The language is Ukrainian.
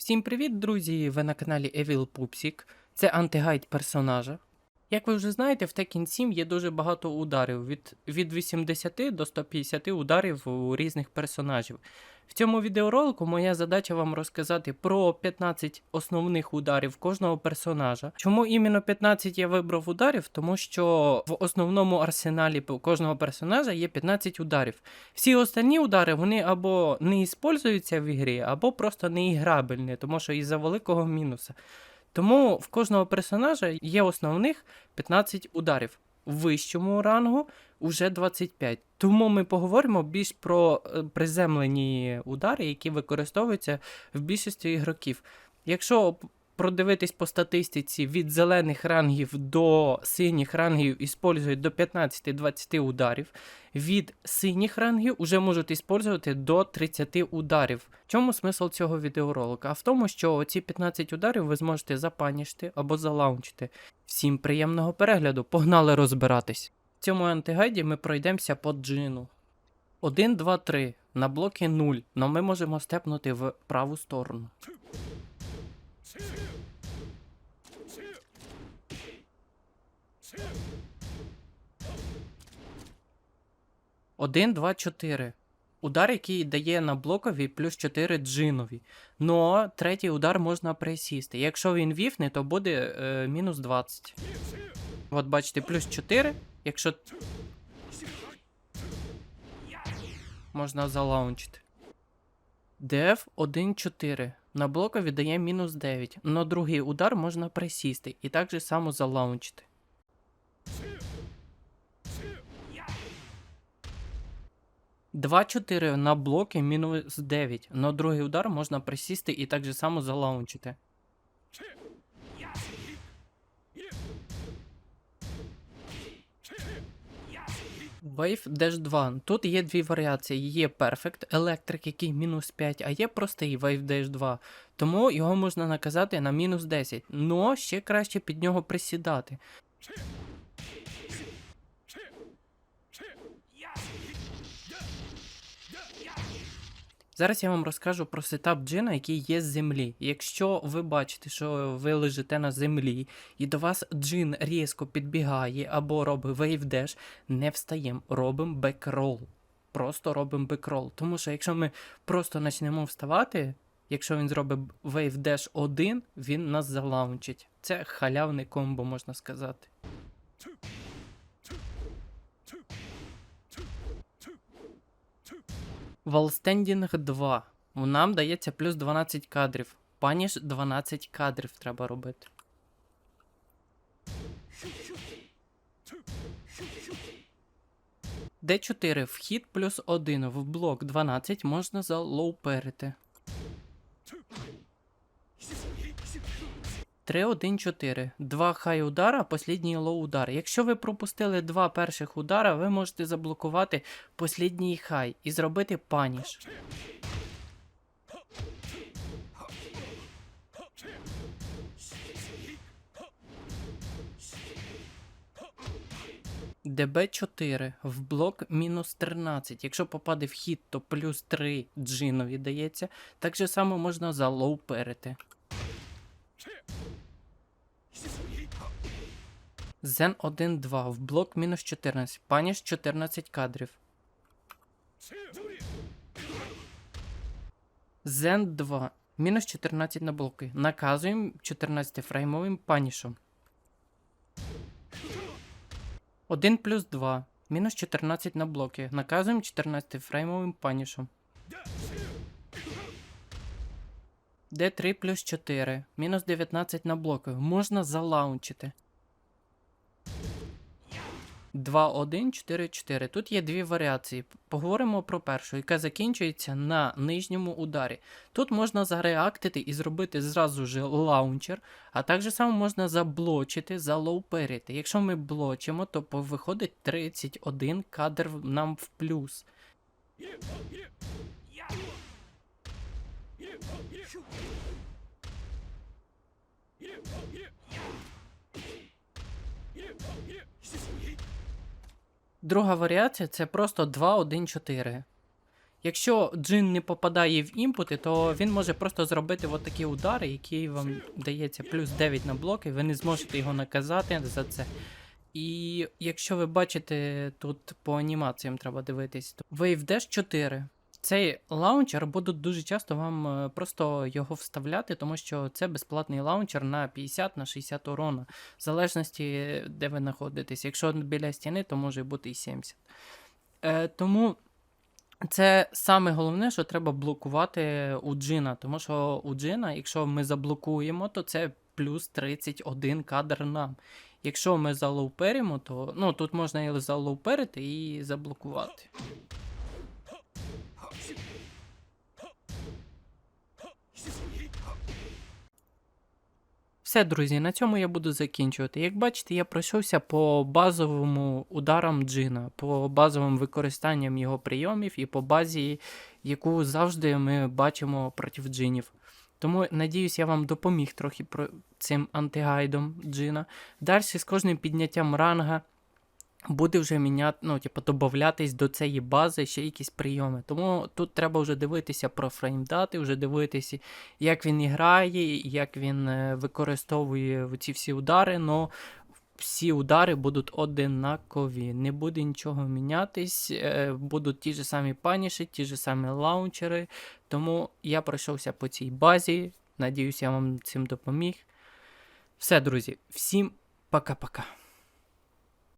Всім привіт, друзі! Ви на каналі Evil Pupsik. Це антигайд персонажа. Як ви вже знаєте, в Tekken 7 є дуже багато ударів від, від 80 до 150 ударів у різних персонажів. В цьому відеоролику моя задача вам розказати про 15 основних ударів кожного персонажа. Чому іменно 15 я вибрав ударів? Тому що в основному арсеналі кожного персонажа є 15 ударів. Всі останні удари вони або не іспользуються в ігрі, або просто не іграбельні, тому що із-за великого мінуса. Тому в кожного персонажа є основних 15 ударів. В вищому рангу вже 25. Тому ми поговоримо більш про е, приземлені удари, які використовуються в більшості ігроків. Якщо продивитись по статистиці від зелених рангів до синіх рангів іспользують до 15-20 ударів. Від синіх рангів уже можуть іспользувати до 30 ударів. Чому смисл цього відеоролика? А в тому, що ці 15 ударів ви зможете запанішти або залаунчити. Всім приємного перегляду, погнали розбиратись. В цьому антигайді ми пройдемося по джину. 1, 2, 3. На блоки 0, но ми можемо степнути в праву сторону. Один, два, чотири. Удар, який дає на блокові плюс 4 джинові. Но третій удар можна присісти. Якщо він віфне, то буде е, мінус 20. От бачите, плюс 4. Якщо. Можна залаунчити. DF 1-4. На блокові дає мінус 9. Но другий удар можна присісти. І так же само залаунчити. Два 4 на блоки мінус 9. На другий удар можна присісти і так же само залаунчити. Wave Dash 2. Тут є дві варіації. Є Perfect Electric, який мінус 5, а є простий Wave Dash 2. Тому його можна наказати на мінус 10. Но ще краще під нього присідати. Зараз я вам розкажу про сетап джина, який є з землі. Якщо ви бачите, що ви лежите на землі, і до вас джин різко підбігає або робить вейвдеш, не встаємо, робимо бекрол. Просто робимо бекрол. Тому що якщо ми просто почнемо вставати, якщо він зробить вейвдеш 1, він нас залаунчить. Це халявне комбо, можна сказати. Валстендінг 2. Нам дається плюс 12 кадрів. Паніш 12 кадрів треба робити. Д4 вхід плюс 1 в блок 12 можна залоуперити. 3, 1, 4. Два хай удара, послідній лоу удар. Якщо ви пропустили два перших удара, ви можете заблокувати послідній хай і зробити паніш. ДБ4 в блок мінус 13. Якщо попаде в хід, то плюс 3 джинові дається. Так же само можна залоуперити. Зен 1-2 в блок мінус 14. Паніш 14 кадрів. Зен 2. Мінус 14 на блоки. Наказуємо 14 фреймовим панішом. 1 плюс 2. Мінус 14 на блоки. Наказуємо 14 фреймовим панішом. Д3 плюс 4. Мінус 19 на блоки. Можна залаунчити. 2, 1, 4, 4. Тут є дві варіації. Поговоримо про першу, яка закінчується на нижньому ударі. Тут можна зареактити і зробити зразу ж лаунчер, а так само можна заблочити, залоуперити. Якщо ми блочимо, то виходить 31 кадр нам в плюс. Друга варіація це просто 2, 1, 4. Якщо джин не попадає в імпути, то він може просто зробити от такі удари, які вам дається плюс 9 на блоки, ви не зможете його наказати за це. І якщо ви бачите тут по анімаціям треба дивитись, то Wave Dash 4. Цей лаунчер будуть дуже часто вам е, просто його вставляти, тому що це безплатний лаунчер на 50 на 60 урона, в залежності, де ви знаходитесь. Якщо біля стіни, то може бути і 70. Е, тому це саме головне, що треба блокувати у джина. Тому що у джина, якщо ми заблокуємо, то це плюс 31 кадр нам. Якщо ми залоуперимо, то ну, тут можна і залоуперити і заблокувати. Все, друзі, на цьому я буду закінчувати. Як бачите, я пройшовся по базовому ударам джина, по базовим використанням його прийомів і по базі, яку завжди ми бачимо проти джинів. Тому надіюсь, я вам допоміг трохи про цим антигайдом джина. Далі з кожним підняттям ранга буде вже міняти, ну, типу, додатись до цієї бази ще якісь прийоми. Тому тут треба вже дивитися про фреймдати, вже дивитися, як він грає, як він е, використовує ці всі удари. Но всі удари будуть одинакові, не буде нічого мінятись, е, будуть ті ж самі паніші, ті ж самі лаунчери. Тому я пройшовся по цій базі. Надіюсь, я вам цим допоміг. Все, друзі, всім пока-пока.